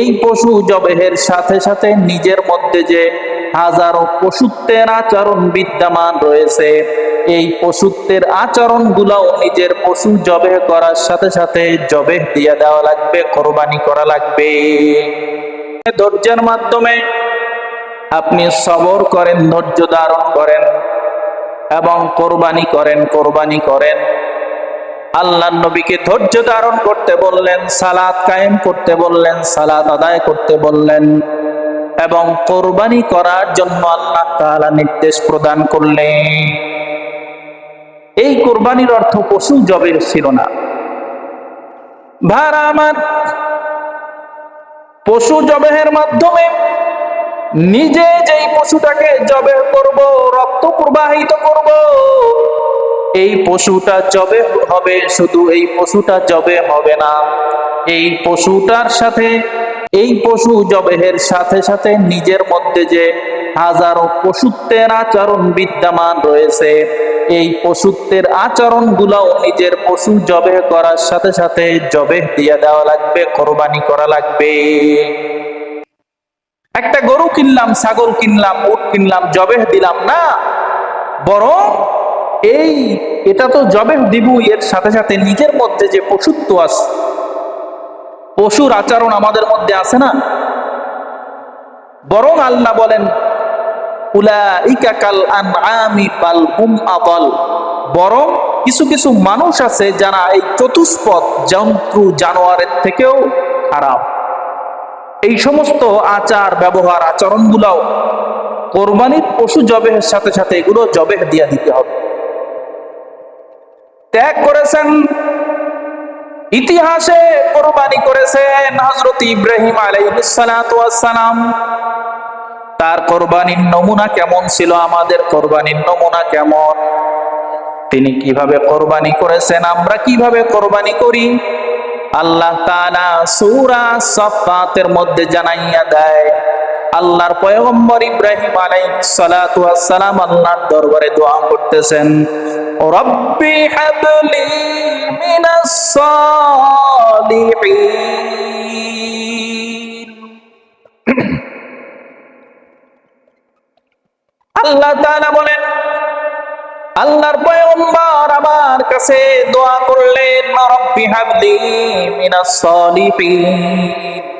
এই পশু জবেহের সাথে সাথে নিজের মধ্যে যে হাজারো পশুত্বের আচরণ বিদ্যমান রয়েছে, এই পশুত্বের আচরণ গুলাও নিজের পশু জবে করার সাথে সাথে জবে দিয়ে দেওয়া লাগবে, কোরবানি করা লাগবে। ধৈর্যের মাধ্যমে আপনি সবর করেন, ধৈর্য ধারণ করেন এবং কোরবানি করেন কোরবানি করেন। আল্লাহ নবীকে ধৈর্য ধারণ করতে বললেন সালাদ কায়েম করতে বললেন সালাদ আদায় করতে বললেন এবং কোরবানি করার জন্য আল্লাহ তাআলা নির্দেশ প্রদান করলেন। এই কোরবানির অর্থ পশু জবের ছিল না। ভাড়া আমার পশু জবেহের মাধ্যমে নিজে যেই পশুটাকে জবে করব, রক্ত প্রবাহিত করব এই পশুটা জবে হবে, শুধু এই পশুটা জবে হবে না। এই পশুটার সাথে, এই পশু জবেহের সাথে সাথে নিজের মধ্যে যে হাজারো পশুত্বের আচরণ বিদ্যমান রয়েছে, এই পশুত্বের আচরণ গুলাও নিজের পশু জবে করার সাথে সাথে জবে দিয়ে দেওয়া লাগবে, কোরবানি করা লাগবে। একটা গরু কিনলাম, ছাগল কিনলাম, উট কিনলাম জবেহ দিলাম না, বরং এই, এটা তো জবেহ দিব, এর সাথে সাথে নিজের মধ্যে যে পশুত্ব আছে পশুর আচরণ আমাদের মধ্যে আছে না? বরং আল্লাহ বলেন বরং কিছু কিছু মানুষ আছে যারা এই চতুষ্পদ, জন্তু, জানোয়ারের থেকেও খারাপ। এই সমস্ত আচার, ব্যবহার, আচরণগুলাও কোরবানির পশু জবেহের সাথে সাথে এগুলো জবেহ দিয়া দিতে হবে। ত্যাগ করেছেন। ইতিহাসে কোরবানি করেছেন হজরত ইব্রাহিম আলাইসালাম তার কোরবানির নমুনা কেমন ছিল? আমাদের কোরবানির নমুনা কেমন? তিনি কীভাবে কোরবানি করেছেন? আমরা কীভাবে কোরবানি করি? আল্লাহ সূরা সাফাতের মধ্যে জানাইয়া দেয় আল্লাহর পয়গম্বর ইব্রাহিম আলাইহিস সালাতু ওয়াস সালাম আল্লাহর দরবারে দোয়া করতেছেন, রব্বি মিনাস সালিহিন। আল্লাহ তাআলা বলেন, আল্লাহর পয়গম্বর আমার কাছে দোয়া করলেন, রব্বি হাবলি মিনাস সলিহিন।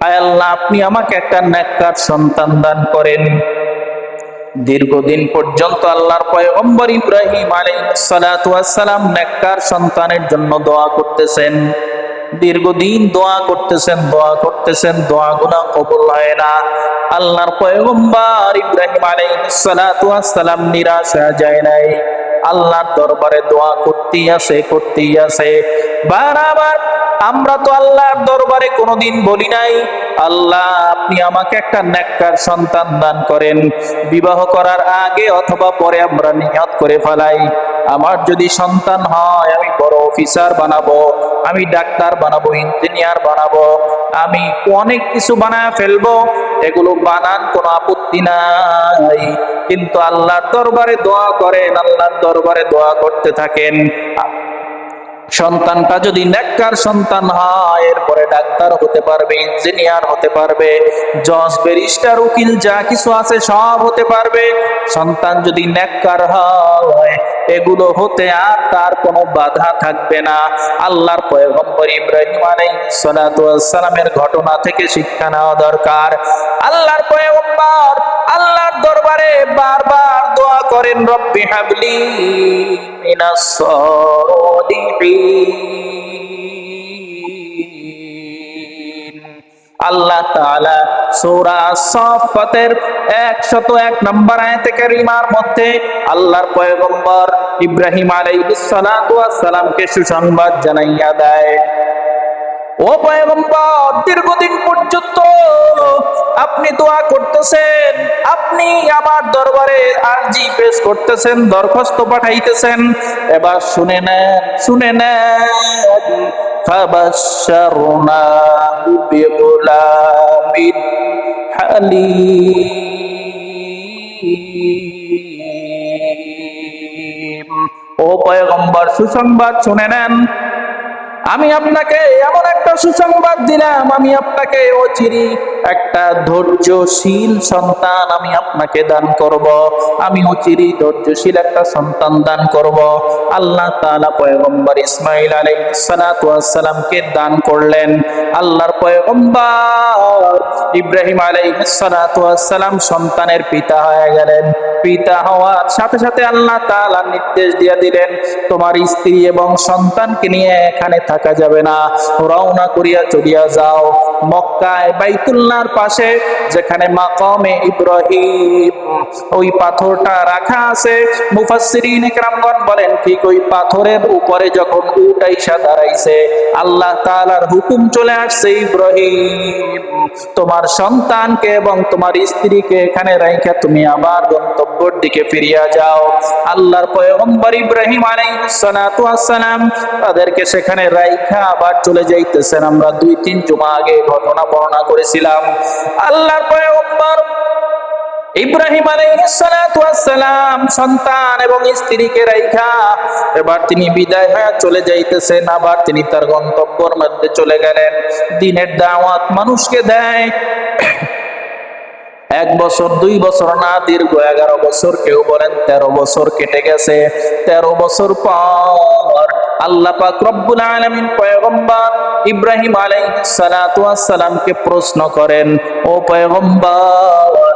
আল্লাহ, আপনি আমাকে একটা নেককার সন্তান দান করেন। দীর্ঘদিন পর্যন্ত আল্লাহর পয়গম্বর ইব্রাহিম আলাইহিস সালাম নেককার সন্তানের জন্য দোয়া করতেছেন। দীর্ঘদিন দোয়া করতেছেন দোয়া করতেছেন, দোয়া গুনা কবুল হয় না। আল্লাহর পয়গম্বর ইব্রাহিম আলাইহিস সালাতু ওয়াস সালাম নিরাশ হয়ে যায় নাই। আল্লাহর দরবারে দোয়া করতেই আছে করতেই আছে বারবার আমরা তো আল্লাহর দরবারে কোনোদিন বলি নাই, আল্লাহ আপনি আমাকে একটা নেককার সন্তান দান করেন। বিবাহ করার আগে অথবা পরে আমরা নিয়ত করে ফেলাই। আমার যদি সন্তান হয়, আমি বড় অফিসার বানাবো, আমি ডাক্তার বানাবো ইঞ্জিনিয়ার বানাবো, আমি অনেক কিছু বানায় ফেলব, এগুলো বানান কোনো আপত্তি নাই। কিন্তু আল্লাহর দরবারে দোয়া করেন, আল্লাহর দরবারে দোয়া করতে থাকেন। সন্তানটা যদি নেককার সন্তান হয়, এরপরে ডাক্তার হতে পারবে, ইঞ্জিনিয়ার হতে পারবে, জজ, ব্যারিস্টার, উকিল, যা কিছু আছে সব হতে পারবে। সন্তান যদি নেককার হয়, এগুলো হতে আর তার কোনো বাধা থাকবে না। আল্লাহর পয়গম্বর ইব্রাহিম আলাইহিস সালাতু ওয়াস সালামের ঘটনা থেকে শিক্ষা নেওয়া দরকার। আল্লাহর পয়গম্বর, আল্লাহর দরবারে বারবার দোয়া করেন, রব্বি হাবলি মিনাস সালিহিন। আল্লাহ তাআলা সূরা সাফাতের 101 নম্বর আয়াতে কারিমার মধ্যে আল্লাহর পয়গম্বর ইব্রাহিম সালাতু ওয়াস সালামকে সুসংবাদ জানাইয়া দেয়। ও পয়গম্বর, দীর্ঘদিন পর্যন্ত আপনি দোয়া করতেছেন, আপনি আমার দরবারে আরজি পেশ করতেছেন, দরখাস্ত পাঠাইতেছেন। এবার শুনে নেন শুনে নেন। ফাবাশশারনা বিগুলামিন হালিম। ও পয়গম্বর, সুসংবাদ শুনে নেন। আমি আপনাকে এমন একটা সুসংবাদ দিলাম আমি আপনাকে অচিরি একটা ধৈর্যশীল সন্তান আমি আপনাকে দান করব। আমি অচিরি ধৈর্যশীল একটা সন্তান দান করব। আল্লাহ তাআলা পয়গম্বর ইসমাইল আলাইহিস সালাতু ওয়াস সালামকে দান করলেন। আল্লাহর পয়গম্বর ইব্রাহিম আলাইহিস সালাতু ওয়াস সালাম সন্তানের পিতা হয়ে গেলেন। পিতা হওয়ার সাথে সাথে আল্লাহ তাআলা নির্দেশ দিয়ে দিলেন, তোমার স্ত্রী এবং সন্তানকে নিয়ে এখানে থাকা যাবে না। রওনা করিয়া চলিয়া যাও। মক্কায় বাইতুল্লাহর পাশে, যেখানে মাকামে ইব্রাহিম, ওই পাথরটা রাখা আছে। মুফাসসিরিন একরামগণ বলেন, ঠিক ওই পাথরের উপরে যখন উট আইসা দাঁড়াইছে, আল্লাহ তাআলার হুকুম চলে আসছে, ইব্রাহিম, তোমার সন্তানকে এবং তোমার স্ত্রীকে এখানে রাইখা তুমি আবার গন্তব্যের দিকে ফিরিয়া যাও। আল্লাহর পয়গম্বর ইব্রাহিম আলাইহিস সালাতু ওয়াস সালাম তাদেরকে সেখানে রাইখা আবার চলে যাইতেছেন। আমরা দুই তিন জুমা আগে ঘটনা বর্ণনা করেছিলাম। আল্লাহর পয়গম্বর। ইব্রাহিম আলাইহিসসালাম সন্তান এবং স্ত্রীকে রাইখা, এবার তিনি বিদায় হয়ে চলে যাইতেছেন, আবার তিনি তার গন্তব্যের মধ্যে চলে গেলেন। দিনের দাওয়াত মানুষকে দেয়। এক বছর, দুই বছর না, দীর্ঘ এগারো বছর, কেউ বলেন তেরো বছর কেটে গেছে। তেরো বছর পর আল্লাহ পাক রব্বুল আলামিন পয়গম্বর ইব্রাহিম আলাইহিস সালাতু ওয়াস সালামকে প্রশ্ন করেন ও পয়গম্বর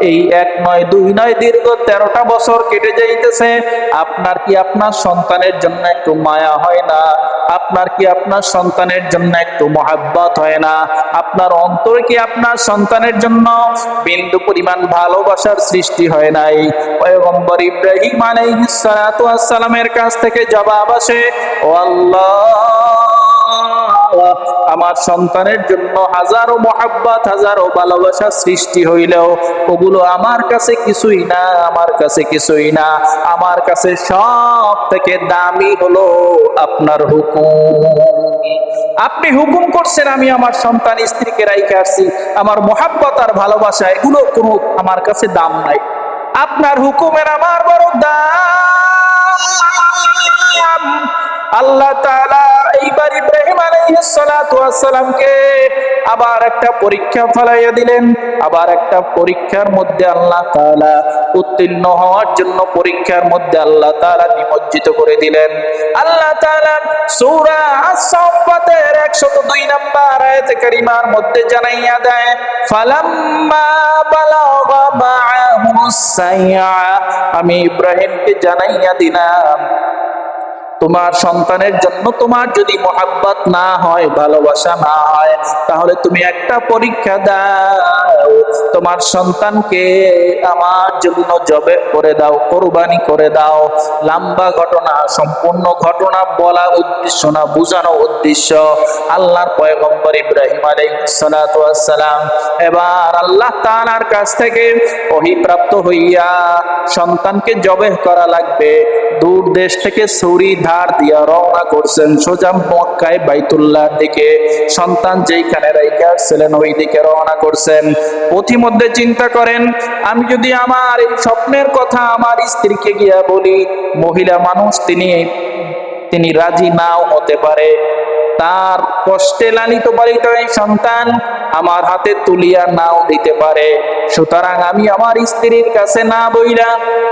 এই এক নয় দুই নয় দীর্ঘ তেরোটা বছর কেটে যাইতেছে। আপনার কি আপনার সন্তানের জন্য একটু মায়া হয় না? আপনার কি আপনার সন্তানের জন্য একটু মহাব্বত হয় না? আপনার অন্তরে কি আপনার সন্তানের জন্য বিন্দু পরিমাণ ভালোবাসার সৃষ্টি হয় নাই? পয়গম্বর ইব্রাহিম আলাইহিস সালামের কাছ থেকে জবাব আসে, ও আল্লাহ আমার সন্তানের জন্য হাজারো মহাব্বত, হাজারো ভালোবাসা সৃষ্টি হইলেও ওগুলো আমার কাছে কিছুই না, আমার কাছে কিছুই না। আমার কাছে সব থেকে দামি হলো আপনার হুকুম। আপনি হুকুম করছেন, আমি আমার সন্তান, স্ত্রীকে রাইখে আসছি। আমার মহাব্বত আর ভালোবাসা, এগুলো কোনো আমার কাছে দাম নাই। আপনার হুকুমের আমার বড় দাম। আল্লাহ তাআলা এইবার ইব্রাহিম আবার একটা পরীক্ষা ফলাইয়া দিলেন। আবার একটা পরীক্ষার মধ্যে আল্লাহ তাআলা উত্তীর্ণ হওয়ার জন্য পরীক্ষার মধ্যে আল্লাহ তাআলা নিমজ্জিত করে দিলেন। আল্লাহ তাআলা সূরা আস-সাফফাতের 102 নম্বর আয়াতে কারিমার মধ্যে জানাইয়া দেয়, ফালাম্মা বালাগা আমি ইব্রাহিমকে জানাইয়া দিলাম। তোমার সন্তানের জন্য তোমার যদি মহাব্বাত না হয়, ভালোবাসা না হয়, তাহলে তুমি একটা পরীক্ষা দাও। তোমার সন্তানকে আমার জন্য জবে করে দাও, কোরবানি করে দাও। লম্বা ঘটনা, সম্পূর্ণ ঘটনা বলা উদ্দেশ্য না, বোঝানো উদ্দেশ্য। আল্লাহর পয়গম্বর ইব্রাহিম আলাইহিসসালাম এবার আল্লাহ তাআলার কাছ থেকে অহিপ্রাপ্ত হইয়া সন্তানকে জবে করা লাগবে। দূর দেশ থেকে ছুরি ধার দিয়া রওনা করছেন সোজা মক্কায় বাইতুল্লাহর দিকে। সন্তান যেইখানে রাইখে ছিলেন ওই দিকে রওনা করছেন। পথিমধ্যে চিন্তা করেন, আমি যদি আমার এই স্বপ্নের কথা আমার স্ত্রীকে গিয়া বলি, মহিলা মানুষ তিনি তিনি রাজি নাও হতে পারে। তার কষ্টে লালিত পালিত এই সন্তান আমার হাতে তুলিয়া নাও দিতে পারে। সুতরাং আমি আমার স্ত্রীর কাছে না বইলা,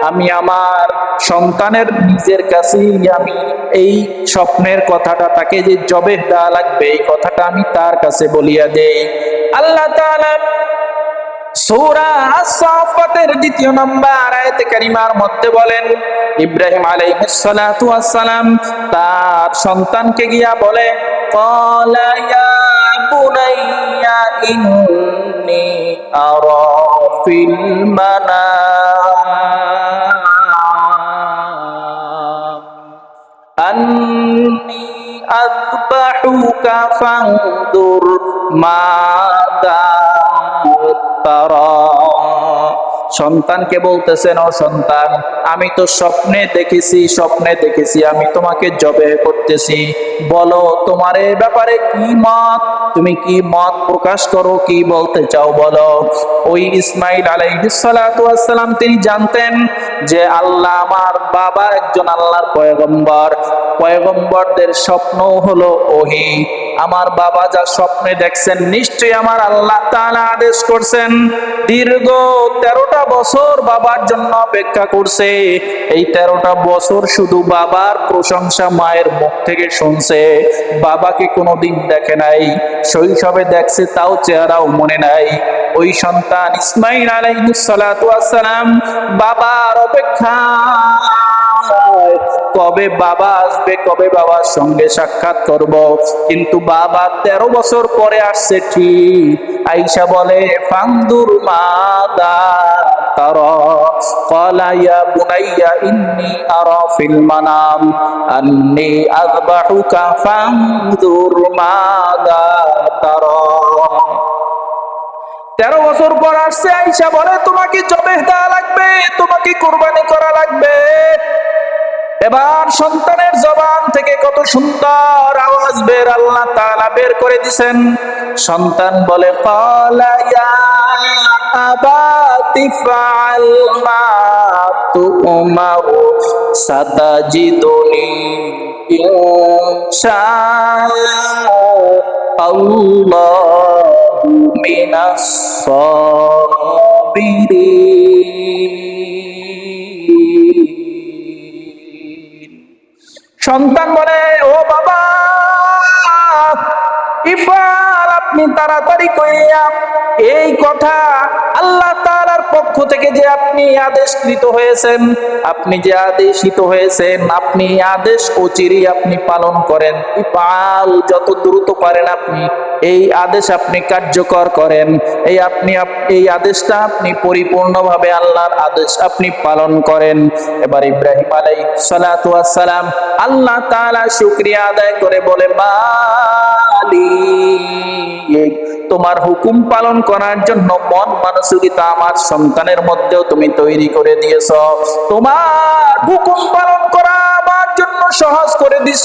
আমি আমার সন্তানের নিজের কাছেই আমি এই স্বপ্নের কথাটা তাকে যে জবে দেওয়া লাগবে, এই কথাটা আমি তার কাছে বলিয়া দেই। আল্লাহ তাআলা সূরা আস-সাফাতের দ্বিতীয় নম্বর আয়াতে কারিমার মধ্যে বলেন, ইব্রাহিম আলাইহিস সালাতু তার সন্তানকে গিয়া বলে ক্বালা ইয়া বুনাইয়া ইন্নী আরা ফিল মানাম। আন্নী আযবাহুকা ফানদুর মাদা তারা সন্তানকে বলতেছেন ও সন্তান, আমি তো স্বপ্নে দেখেছি স্বপ্নে দেখেছি, আমি তোমাকে জবে করতেছি। বলো, তোমার এ ব্যাপারে কি মত? তুমি কি মত প্রকাশ করো, কি বলতে চাও বলো? ওই ইসমাইল আলাইহিসসালাম তিনি জানতেন যে আল্লাহ আমার বাবা একজন আল্লাহর পয়গম্বর। পয়গম্বরদের স্বপ্ন হলো ওহি। আমার বাবা যা স্বপ্নে দেখছেন, নিশ্চয়ই আমার আল্লাহ তাআলা আদেশ করছেন। দীর্ঘ তেরোটা বছর বাবার জন্য অপেক্ষা করছে। এই তেরোটা বছর শুধু বাবার প্রশংসা মায়ের মুখ থেকে শুনছে। বাবাকে কোনোদিন দেখে নাই? শৈশবে দেখছে, তাও চেহারাও মনে নাই। ওই সন্তান ইসমাইল আলাইহিস বাবার অপেক্ষা কবে বাবা আসবে, কবে বাবার সঙ্গে সাক্ষাৎ করব? কিন্তু বাবা তেরো বছর পরে আসছে ঠিক। আইসা বলে, ফান্দুর মাদা তারা قال يا بني إني أرى في المنام أني أذبحك فانظر ماذا ترى তেরো বছর পর আসছে আইসা বলে তোমাকে জবে দেওয়া লাগবে তোমাকে কোরবানি করা লাগবে এবার সন্তানের জবান থেকে কত সুন্দর আওয়াজ বের আল্লাহ তাআলা বের করে দিছেন সন্তান বলে ক্বালা আবাতি ফাআল মা ইনশা আল্লাহু মিনাস সাবিরিন সন্তান বলে ও বাবা ইফাল আপনি তাড়াতাড়ি কইয়া এই কথা আল্লাহ তাআলার পক্ষ থেকে যে আপনি আদেশকৃত হয়েছেন, আপনি যে আদেশিত হয়েছেন, আপনি আদেশ অচিরি আপনি পালন করেন। ইফাল যত দ্রুত পারেন আপনি, এই আদেশ আপনি কার্যকর করেন। এই আপনি এই আদেশটা আপনি পরিপূর্ণভাবে আল্লাহর আদেশ আপনি পালন করেন। এবার ইব্রাহিম আলাই সালাতু সালাম আল্লাহ তাআলা শুকরিয়া আদায় করে বলে তোমার হুকুম পালন করার জন্য মন মানসিকতা আমার সন্তানের মধ্যেও তুমি তৈরি করে দিয়েছ। তোমার হুকুম পালন করা আমার জন্য সহজ করে দিছ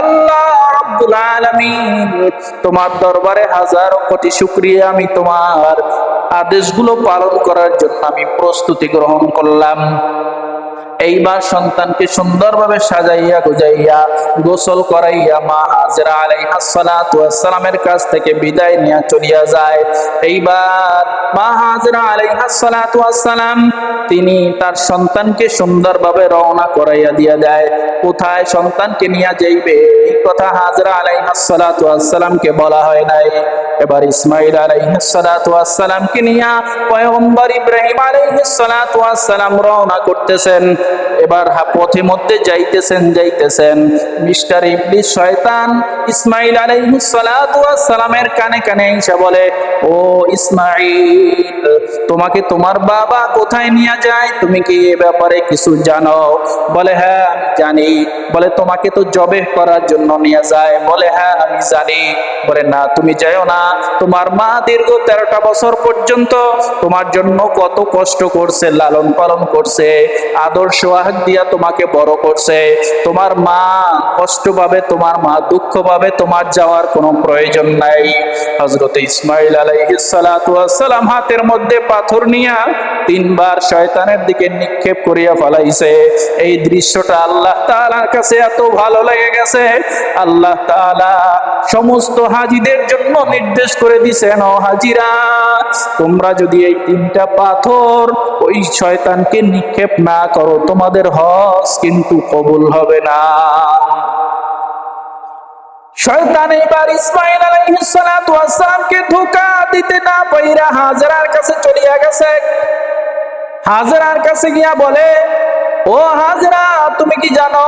আল্লাহ রব্বুল আলামিন। তোমার দরবারে হাজারো কোটি শুকরিয়া আমি তোমার আদেশগুলো পালন করার জন্য আমি প্রস্তুতি গ্রহণ করলাম। এইবার সন্তানকে সুন্দরভাবে সাজাইয়া গুজাইয়া গোসল করাইয়া মা হাজরা আলাইহা সালাতু ওয়াসসালামের কাছ থেকে বিদায় নিয়ে চলিয়া যায়। এইবার মা হাজরা আলাইহা সালাতু ওয়াসসালাম তিনি তার সন্তানকে সুন্দরভাবে রওনা করাইয়া দিয়া দেয়। কোথায় সন্তানকে নিয়ে যাইবে? এই কথা হাজরা আলাইহা সালাতু বলা হয় নাই। এবার ইসমাইল আলাইহিস সালাতু ওয়াসসালামকে নিয়ে পয়গম্বর ইব্রাহিম আলাইহিস সালাতু রওনা করতেছেন। এবার পথে মধ্যে যাইতেছেন যাইতেছেন। মিস্টার ইবলিস শয়তান ইসমাইল আলাইহিস কানে কানে এসে বলে, ও ইসমাইল, তোমাকে তোমার বাবা কোথায় নিয়ে যায়? তুমি কি এ ব্যাপারে কিছু জানো? বলে হ্যাঁ আমি জানি। বলে, তোমাকে তো জবে করার জন্য নিয়ে যায়। বলে হ্যাঁ আমি জানি। বলে, না, তুমি যাও না। তোমার মা দীর্ঘ তেরোটা বছর পর্যন্ত তোমার জন্য কত কষ্ট করছে, লালন পালন করছে আদর সোহাগ দিয়া তোমাকে বড় করছে। তোমার মা কষ্ট পাবে, তোমার মা দুঃখ পাবে, তোমার যাওয়ার কোনো প্রয়োজন নাই। হজরত ইসমাইল ওয়াসসালাম হাতের মধ্যে পাথর নিয়া তিনবার শয়তানের দিকে নিক্ষেপ করিয়া ফলাইছে। এই দৃশ্যটা আল্লাহ তাআলার কাছে এত ভালো লেগে গেছে। আল্লাহ তাআলা সমস্ত হাজিদের জন্য নির্দেশ করে দিছেন, ও হাজিরা, তোমরা যদি এই তিনটা পাথর ওই শয়তানকে নিক্ষেপ না করো তোমাদের হজ কিন্তু কবুল হবে না। শয়তান ইসমাইল ধোঁকা দিতে না পাইরা হাজরার কাছে চলিয়া গেছে। হাজরার কাছে গিয়া বলে, ও হাজরা, তুমি কি জানো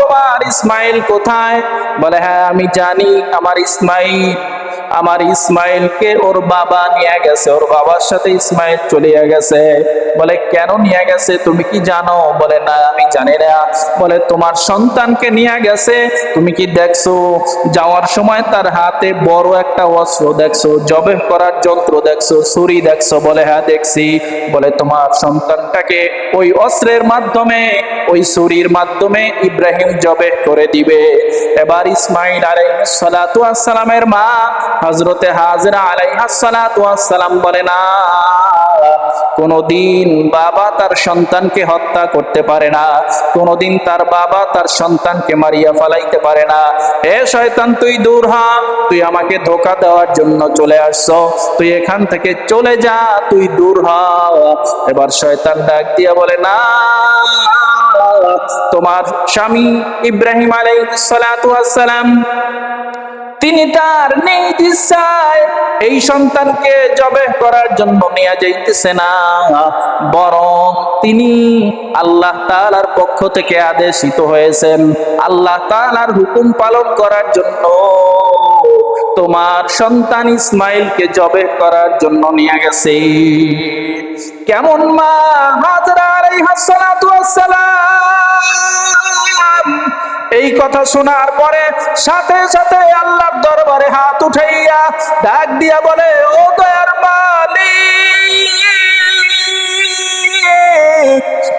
তোমার ইসমাইল কোথায়? বলে হ্যাঁ আমি জানি, আমার ইসমাইল আমার ইসমাইলকে ওর বাবা নিয়ে গেছে, ওর বাবার সাথে ইসমাইল চলিয়া গেছে। বলে, কেন নিয়ে গেছে? তুমি কি জানো? বলে, না, আমি জানি না। বলে, তোমার সন্তানকে নিয়ে গেছে? তুমি কি দেখছ? যাওয়ার সময় তার হাতে বড় একটা অস্ত্র দেখছ জবে করার যন্ত্র দেখছ, ছুরি দেখছ? বলে হ্যাঁ দেখছি। বলে, তোমার সন্তানটাকে ওই অস্ত্রের মাধ্যমে, ওই ছুরির মাধ্যমে ইব্রাহিম জবে করে দিবে। এবার ইসমাইল আলাইসালামের মা হজরতে হাজরা আলাইহাসালাম বলে, না, কোনদিন বাবা তার সন্তানকে হত্যা করতে পারে না। কোনদিন তার বাবা তার সন্তানকে মারিয়া ফালাইতে পারে না। এ শয়তান, তুই দূর হ। তুই আমাকে ধোকা দেওয়ার জন্য চলে আসছো। তুই এখান থেকে চলে যা, তুই দূর হ। এবার শয়তান ডাক দিয়া বলে, না, তোমার স্বামী ইব্রাহিম আলাইসালাম তিনি তার ইচ্ছায় এই সন্তানকে জবে করার জন্য নিয়ে যাইতেছে না। বরং তিনি আল্লাহ তাআলার পক্ষ থেকে আদেশিত হয়েছেন, আল্লাহ তাআলার হুকুম পালন করার জন্য। তোমার সন্তান ইসমাইলকে জবে করার জন্য নিয়ে গেছে। কেমন মা হাজরা আলাইহাস সালাতু ওয়াস সালাম? এই কথা শোনার পরে সাথে সাথে আল্লাহর দরবারে হাত উঠাইয়া ডাক দিয়া বলে, ও দয়ার মালিক,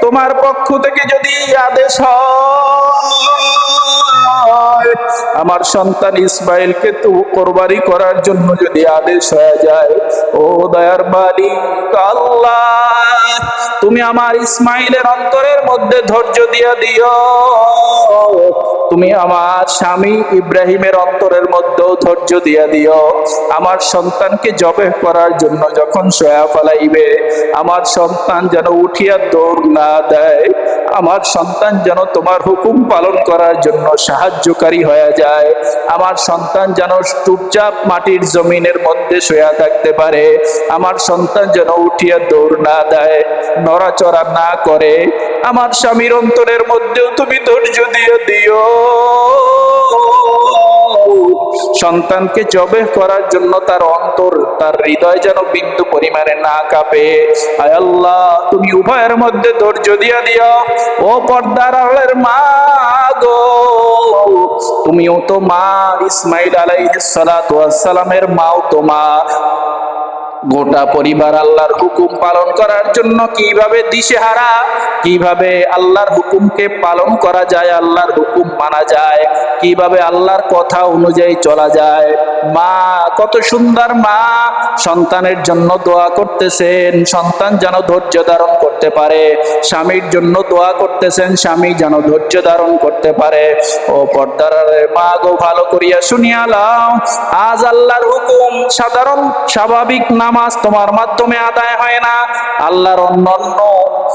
তোমার পক্ষ থেকে যদি আদেশ হয়, আমার সন্তান ইসমাইলকে তো কোরবানি করার জন্য যদি আদেশ হয়ে যায়, ও দয়ার মালিক, আল্লাহ তুমি আমার ইসমাইলের অন্তরের মধ্যে ধৈর্য দিয়া দিও। তুমি আমার স্বামী ইব্রাহিমের অন্তরের মধ্যেও ধৈর্য দিয়া দিও। আমার সন্তানকে জবে করার জন্য যখন সয়া ফলাইবে, আমার সন্তান যেন উঠিয়া দৌড় না দেয়। আমার সন্তান যেন তোমার হুকুম পালন করার জন্য সাহায্যকারী হয়ে যায়। আমার সন্তান যেন চুপচাপ মাটির জমিনের মধ্যে শোয়া থাকতে পারে। আমার সন্তান যেন উঠিয়া দৌড় না দেয়। নড়াচড়া না করে, আমার স্বামীর অন্তরের মধ্যেও তুমি ধৈর্য দিয়ে দিও। সন্তানকে জবে করার জন্য তার অন্তর, তার হৃদয় যেন বিন্দু পরিমাণে না কাঁপে। আয় আল্লাহ, তুমি উভয়ের মধ্যে ধৈর্য দিয়া দিও। ও পর্দার আড়ের মা গো তুমিও তো মা ইসমাইল আলাইহিস সালাতু ওয়াস সালামের মাও তো মা গোটা পরিবার আল্লাহর হুকুম পালন করার জন্য কীভাবে দিশেহারা, কীভাবে আল্লাহর হুকুমকে পালন করা যায়, আল্লাহর হুকুম মানা যায়, কীভাবে আল্লাহর কথা অনুযায়ী চলা যায়। মা, কত সুন্দর মা, সন্তানের জন্য দোয়া করতেছেন, সন্তান যেন ধৈর্য ধারণ করতে পারে, স্বামীর জন্য দোয়া করতেছেন, স্বামী যেন ধৈর্য ধারণ করতে পারে। ও পর্দার মা গো, ভালো করিয়া শুনিয়া লাও আজ আল্লাহর হুকুম সাধারণ, স্বাভাবিক নামাজ তোমার মাধ্যমে আদায় হয় না। আল্লাহর অন্যান্য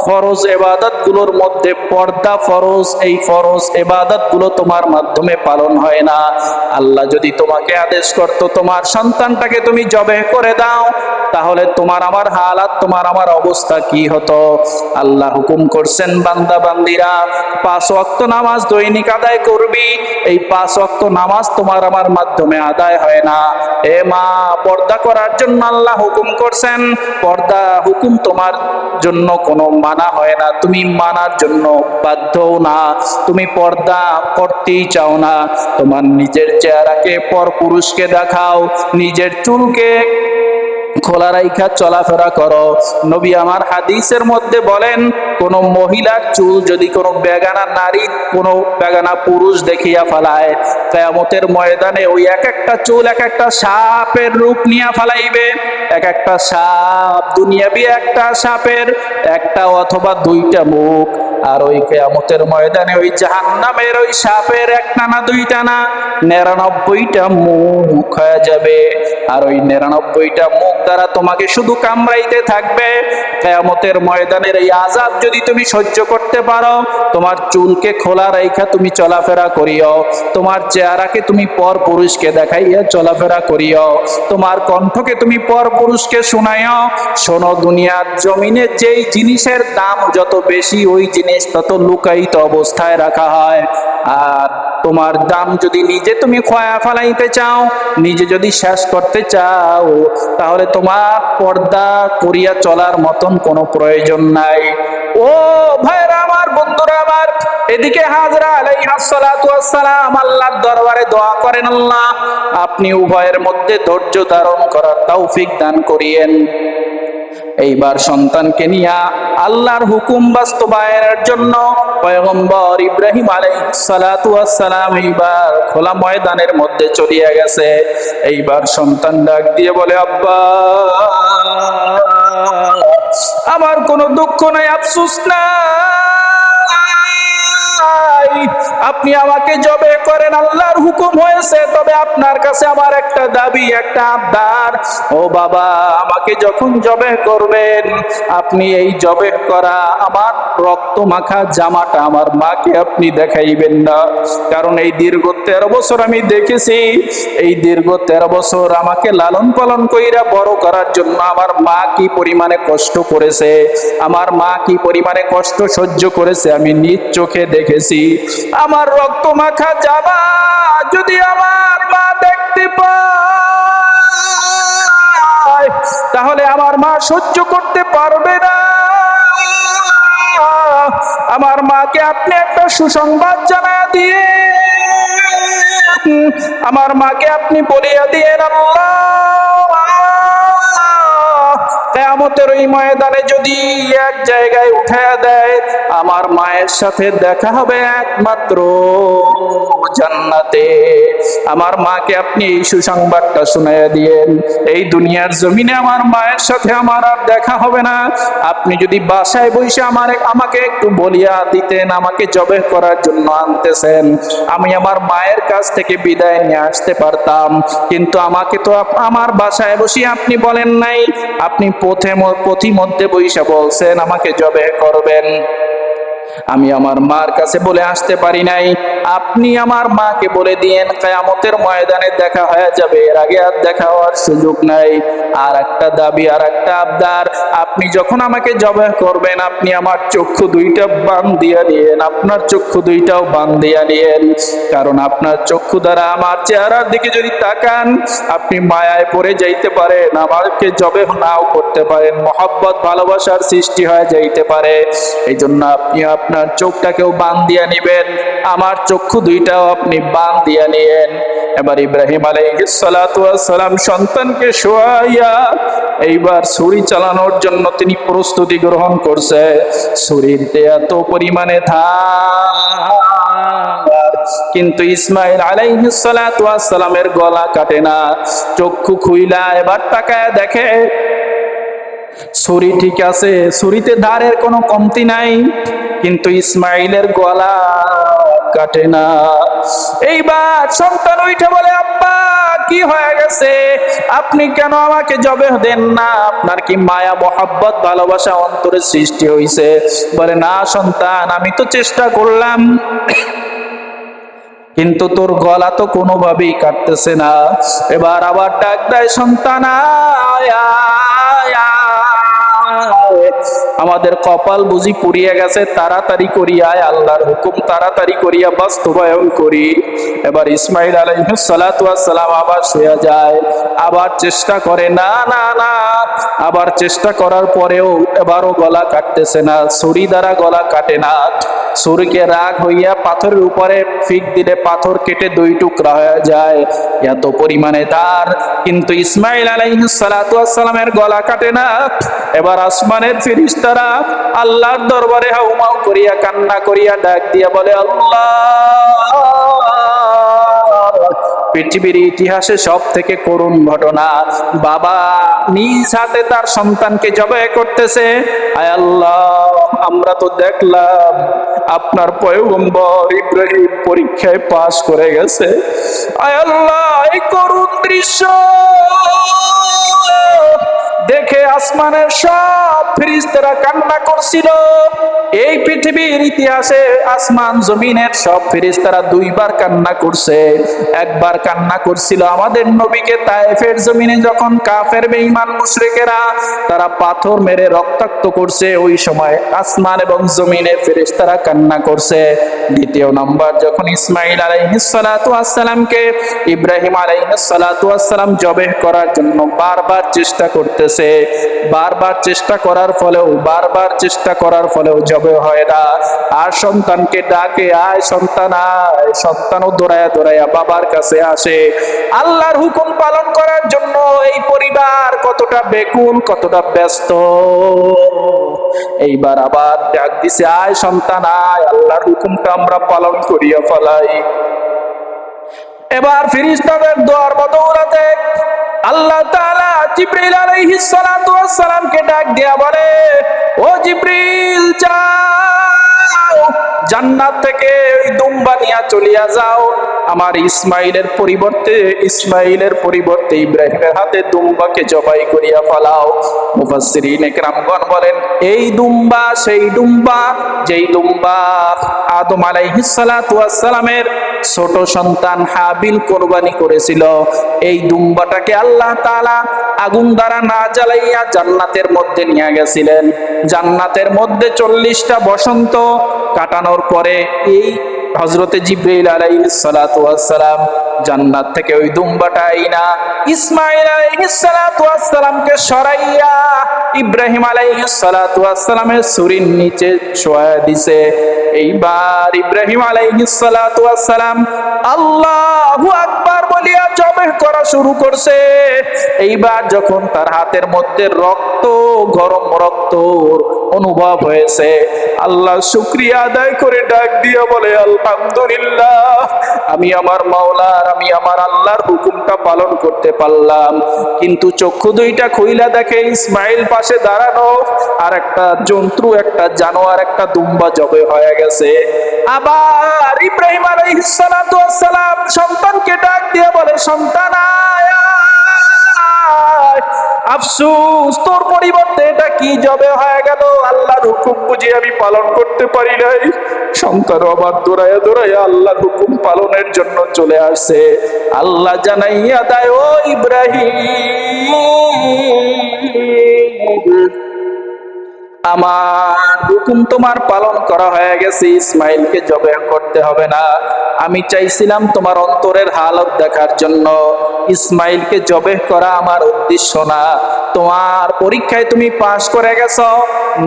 ফরজ এবাদতগুলোর মধ্যে পর্দা ফরজ, এই ফরজ এবাদতগুলো তোমার মাধ্যমে পালন হয় না। আল্লাহ যদি তোমাকে আদেশ করত, তোমার সন্তানটাকে তুমি জবে করে দাও, তাহলে তোমার আমার হালাত, তোমার আমার অবস্থা কি হতো? আল্লাহ হুকুম করছেন, বান্দা, বান্দিরা, পাঁচ ওয়াক্ত নামাজ দৈনিক আদায় করবি, এই পাঁচ ওয়াক্ত নামাজ তোমার আমার মাধ্যমে আদায় হয় না। এ মা, পর্দা করার জন্য আল্লাহ হুকুম করছেন, পর্দা হুকুম তোমার জন্য কোনো মানা হয় না। তুমি মানার জন্য বাধ্যও না, তুমি পর্দা করতেই চাও না। তোমার নিজের চেহারাকে পর পুরুষকে দেখাও, নিজের চুলকে খোলা রাইখা চলাফেরা করো। নবী আমার হাদিসের মধ্যে বলেন, কোন মহিলার চুল যদি কোনো বেগানা নারী, কোনো বেগানা পুরুষ দেখিয়া ফেলায়, কেয়ামতের ময়দানে ওই এক একটা চুল এক একটা সাপের রূপ নিয়ে ফেলাইবে। এক একটা সাপ দুনিয়াবি একটা সাপের, একটা অথবা দুইটা মুখ। আর ওই কেয়ামতের ময়দানে ওই জাহান্নামের ওই সাপের একটা না, দুইটা না, নিরানব্বইটা মুখ হয়ে যাবে। আর ওই নিরানব্বইটা মুখ দ্বারা তোমাকে শুধু কামড়াইতে থাকবে। কেয়ামতের ময়দানের এই আজাব যদি তুমি সহ্য করতে পারো, তোমার চুলকে খোলা রেখা তুমি চলাফেরা করিও। তোমার চেহারাকে তুমি পর পুরুষকে দেখাইয়া চলাফেরা করিও। তোমার কণ্ঠকে তুমি পর পুরুষকে শোনাইও। শোনো দুনিয়ার জমিনে যেই জিনিসের দাম যত বেশি, ওই জিনিস তত লুকায়িত অবস্থায় রাখা হয়। আর তোমার দাম যদি নিজে তুমি খয়া ফেলাইতে চাও, নিজে যদি শেষ করতে চাও, তাহলে তোমার পর্দা করিয়া চলার মতন কোনো প্রয়োজন নাই। ও ভাইরা আমার বন্ধুরা আমার, এদিকে হাজরা আলাইহাসালাম আল্লাহর দরবারে দোয়া করেন আল্লাহ। আপনি উভয়ের মধ্যে ধৈর্য ধারণ করার তৌফিক দান করিয়েন। এইবার সন্তানকে নিয়া আল্লাহর হুকুম বাস্তবায়নের জন্য পয়গম্বর ইব্রাহিম আলাইসালাম এইবার খোলা ময়দানের মধ্যে চলিয়া গেছে। এইবার সন্তান ডাক দিয়ে বলে, আব্বা, আমার কোনো দুঃখ নাই, আফসুস নাই। আপনি আমাকে জবে করেন, আল্লাহর হুকুম হয়েছে, তবে আপনার কাছে আমার একটা দাবি, একটা আবদার। ও বাবা, আমাকে যখন জবে করবেন, আপনি এই জবে করা আমার রক্ত মাখা জামাটা আমার মাকে আপনি দেখাইবেন না। কারণ এই দীর্ঘ তেরো বছর আমি দেখেছি, এই দীর্ঘ তেরো বছর আমাকে লালন পালন কইরা বড় করার জন্য আমার মা কি পরিমাণে কষ্ট করেছে, আমার মা কি পরিমাণে কষ্ট সহ্য করেছে, আমি নিজ চোখে দেখেছি আমার রক্ত মাখা যাবা, যদি আমার মা দেখতে পায়, তাহলে আমার মা সহ্য করতে পারবে না। আমার মাকে আপনি একটা সুসংবাদ জানা দিয়ে আমার মাকে আপনি বলিয়া দিয়েন, আল্লাহ কেয়ামতের ওই ময়দানে যদি এক জায়গায় উঠে দেয়, আমার মায়ের সাথে দেখা হবে একমাত্র জান্নাতে। আমার মাকে আপনি এই সুসংবাদটা শুনাইয়া দিয়েন। এই দুনিয়ার জমিনে আমার মায়ের সাথে আমার আর দেখা হবে না। আপনি যদি বাসায় বসে আমার আমাকে একটু বলিয়া দিতেন, আমাকে জবে করার জন্য আনতেছেন। আমি আমার মায়ের কাছ থেকে বিদায় নিয়ে আসতে পারতাম। কিন্তু আমাকে তো আমার বাসায় বসে আপনি বলেন নাই। আপনি পথে পথিমধ্যে বৈশা বলছেন আমাকে জবে করবেন। আমি আমার মার কাছে বলে আসতে পারি নাই। আপনি আমার মাকে বলে দিয়েন, কেয়ামতের ময়দানে দেখা হয়ে যাবে। এর আগে আর দেখা হওয়ার সুযোগ নাই। আর একটা দাবি আর একটা আবদার। আপনি যখন আমাকে জবাই করবেন, আপনি আমার চক্ষু দুইটা বান দিয়া নিয়েন, আপনার চক্ষু দুইটাও বান দিয়া নিয়েন। কারণ আপনার চক্ষু দ্বারা আমার চেহারার দিকে যদি তাকান, আপনি মায়ায় পড়ে যাইতে পারেন, আমাকে জবে নাও করতে পারেন। মহব্বত, ভালোবাসার সৃষ্টি হয়ে যাইতে পারে। এই জন্য আপনি আপনার চোখটাকেও বান দিয়া নিবেন, আমার চক্ষু দুইটাও আপনি বান দিয়া নিয়েন। এবার ইব্রাহিম আলাইসালাম সন্তানকে শোয়াইয়া এইবার ছুরি চালানোর জন্য তিনি প্রস্তুতি গ্রহণ করছে। ছুরিতে এত পরিমাণে ধার, কিন্তু ইসমাইল আলাইহিসালামের গলা কাটে না। চক্ষু খুইলা এবার তাকায় দেখে, ছুরি ঠিক আছে, ছুরিতে ধারের কোনো কমতি নাই। কিন্তু ইসমাইলের গলা কাটে না। এইবার সন্তান উঠে বলে, আব্বা, কি হয়ে গেছে? আপনি কেন আমাকে জবে দেন না? আপনার কি মায়া, মোহাব্বত, ভালোবাসা, অন্তরে সৃষ্টি হইছে? বলে, না সন্তান, আমি তো চেষ্টা করলাম। কিন্তু তোর গলা তো কোনোভাবেই কাটতেছে না। এবার আবার ডাক দেয়, সন্তান আয়। আমাদের কপাল বুঝি পুড়িয়ে গেছে, তাড়াতাড়ি করিয়ায় আল্লাহর হুকুম, তাড়াতাড়ি করিয়া বাস্তবায়ন করি। এবার ইসমাইল আলাইসালাম আবার শুয়ে যায়, আবার চেষ্টা করে, না না না, আবার চেষ্টা করার পরেও এবারও গলা কাটতেছে না, ছুরি দ্বারা গলা কাটে না। ছুরিকে রাগ হইয়া পাথরের উপরে ফিক দিলে পাথর কেটে দুই টুকরা হয়ে যায়। এত পরিমাণে তার কিন্তু ইসমাইল আলাইসালামের গলা কাটে না। এবার আসমানের ফিরিস্তারা আল্লাহর দরবারে হাউমাউ করিয়া, কান্না করিয়া ডাক দিয়া বলে, আল্লাহ! পৃথিবীর ইতিহাসে সব থেকে করুণ ঘটনা, বাবা নিজ হাতে তার সন্তানকে জবাই করতেছে, আয় আল্লাহ, আমরা তো দেখলাম আপনার পয়গম্বর ইব্রাহিম পরীক্ষায় পাশ করে গেছে। আয় আল্লাহ, এই করুণ দৃশ্য! দেখে আসমানের সব ফিরিস্তারা কান্না করছিল। পৃথিবীর ইতিহাসে আসমান জমিনের সব ফিরিস্তারা দুইবার কান্না করছে, একবার কান্না করছিল আমাদের নবীকে তায়েফের জমিনে যখন কাফের, বেঈমান মুশরিকেরা তারা পাথর মেরে রক্তাক্ত করছে, ওই সময় আসমান এবং জমিনের ফেরেশতারা কান্না করছে। দ্বিতীয় নম্বর, যখন ইসমাইল আলাইহিসসালাতু আসসালামকে ইব্রাহিম আলাইহিসসালাতু আসসালাম জবেহ করার জন্য বারবার চেষ্টা করতেছে, বারবার চেষ্টা করার ফলেও, বারবার চেষ্টা করার ফলেও জবে হয় না। আর সন্তানকে ডাকে, আয় সন্তান, আয়। সন্তানও দৌড়ায়া দৌড়ায়া বাবার কাছে আসে। আল্লাহর হুকুম পালন করার জন্য এই পরিবার কতটা বেকুল, কতটা ব্যস্ত। এইবার আবার ডাক দিছে, আয় সন্তান, আয়। আল্লাহর হুকুমটা আমরা পালন করিয়া ফেলাই। এবার ফিরিস্তাদের দোয়ার বদৌলতে আল্লাহ তাআলা জিব্রিল আলাইহিস সালাতু ওয়াস সালামকে ডাক দিয়া বলে, ও জিব্রিল যাও জান্নাত থেকে ওই দুম্বা নিয়া চলিয়া যাও। আমার ইসমাইলের পরিবর্তে ইসমাইলের পরিবর্তে ইব্রাহিমের হাতে দুম্বাকে জবাই করিয়া ফেলাও। মুফাসসিরিন একরামগণ বলেন, এই দুম্বা, সেই দুম্বা, যেই দুম্বা আদম আলাইহিস সালাতু সালামের ছোট সন্তান হাবিল কোরবানি করেছিল। এই দুম্বাটাকে আল্লাহ তাআলা আগুন দ্বারা না জ্বালাইয়া জান্নাতের মধ্যে নিয়ে গেছিলেন। জান্নাতের মধ্যে চল্লিশটা বসন্ত কাটানোর পরে এই হজরতে জিব্রাইল আলাইহিস সালাতু ওয়াস জান্নাত থেকে ওই দুম্বাটা আইনা ইসমাইল আলাইহিস সালাতু ওয়াস সরাইয়া ইব্রাহিম আলাইহিস সালাতু ওয়াস সালামের নিচে শোয়া দিছে। এইবার ইব্রাহিম আলাইহিস সালাতু ওয়াস আল্লাহু করা শুরু করছে এইবার যখন তার হাতের মধ্যে রক্ত, গরম রক্ত অনুভব হয়েছে, আল্লাহ শুক্রিয়া আদায় করে ডাক দিয়া বলে, আলহামদুলিল্লাহ, আমি আমার মাওলার, আমি আমার আল্লাহর হুকুমটা পালন করতে পারলাম কিন্তু চক্ষু দুইটা খুইলা দেখে ইসমাইল পাশে দাঁড়ানো, আর একটা জন্তু, একটা জানোয়ার, একটা দুম্বা জবে হয়ে গেছে আবার ইব্রাহিম আলাইহিস সালাম সন্তানকে ডাক দিয়ে বলে, সন্তান। আফসুস, তোর পরিবর্তে এটা কি জবে হয়ে গেল? আল্লাহর হুকুম বুঝে আমি পালন করতে পারি নাই। সন্তান আবার দৌড়াইয়া দৌড়াইয়া আল্লাহর হুকুম পালনের জন্য চলে আসে আল্লাহ জানাইয়া দেয়, ও ইব্রাহিম আমার হুকুম তোমার পালন করা হয়ে গেছে, ইসমাইলকে জবে করতে হবে না। আমি চাইছিলাম তোমার অন্তরের হালত দেখার জন্য। ইসমাইলকে জবে করা আমার উদ্দেশ্য না। তোমার পরীক্ষায় তুমি পাশ করে গেছো।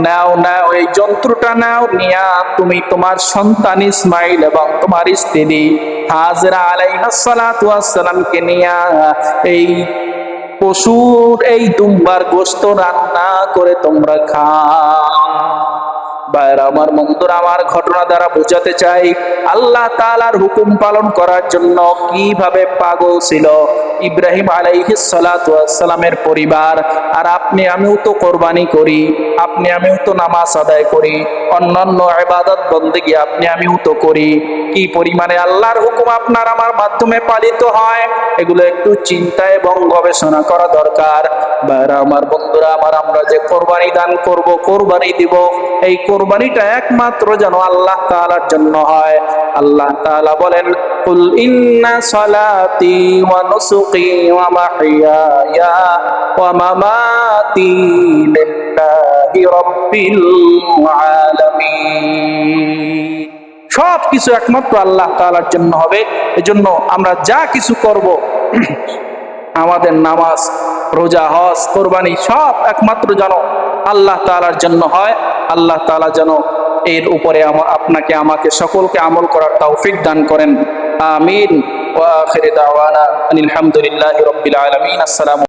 নাও নাও, এই যন্ত্রটা নাও, নিয়া তুমি তোমার সন্তান ইসমাইল এবং তোমার স্ত্রী হাজরা আলাইহাস সালাতু সালামকে নিয়া এই পশুর এই দুম্বার গোস্ত রান্না করে তোমরা খাও। বাইরে আমার বন্ধুরা, আমার ঘটনা দ্বারা বোঝাতে চাই, আল্লাহ তাআলার হুকুম পালন করার জন্য কীভাবে পাগল ছিল? ইব্রাহিম আলাইহিস সালাতু পরিবার, আর আপনি, আমিও তো কোরবানি করি, আপনি, আমিও তো নামাজ আদায় করি, অন্যান্য ইবাদত বন্দেগী আপনি, আমিও তো করি। কি পরিমাণে আল্লাহর হুকুম আপনার আমার মাধ্যমে পালিত হয়, এগুলো একটু চিন্তা এবং গবেষণা করা দরকার। বাইরে আমার বন্ধুরা, আমার আমরা যে কোরবানি দান করব, কোরবানি দিব, এই কোরবানিটা একমাত্র যেন আল্লাহ তাআলার জন্য হয়। আল্লাহ তাআলা বলেন, কুল ইন্না সালাতি ওয়া নুসুকি ওয়া মাহইয়ায়া ওয়া মামাতি লিল্লাহি রাব্বিল আলামিন। সব কিছু একমাত্র আল্লাহ তাআলার জন্য হবে। এজন্য আমরা যা কিছু করব, আমাদের নামাজ, রোজা, হজ, কোরবানি সব একমাত্র যেন আল্লাহ তালার জন্য হয়, আল্লাহ তালা যেন এর উপরে আপনাকে আমাকে সকলকে আমল করার তৌফিক দান করেন। আমিন। ওয়া আখির দাওয়ানা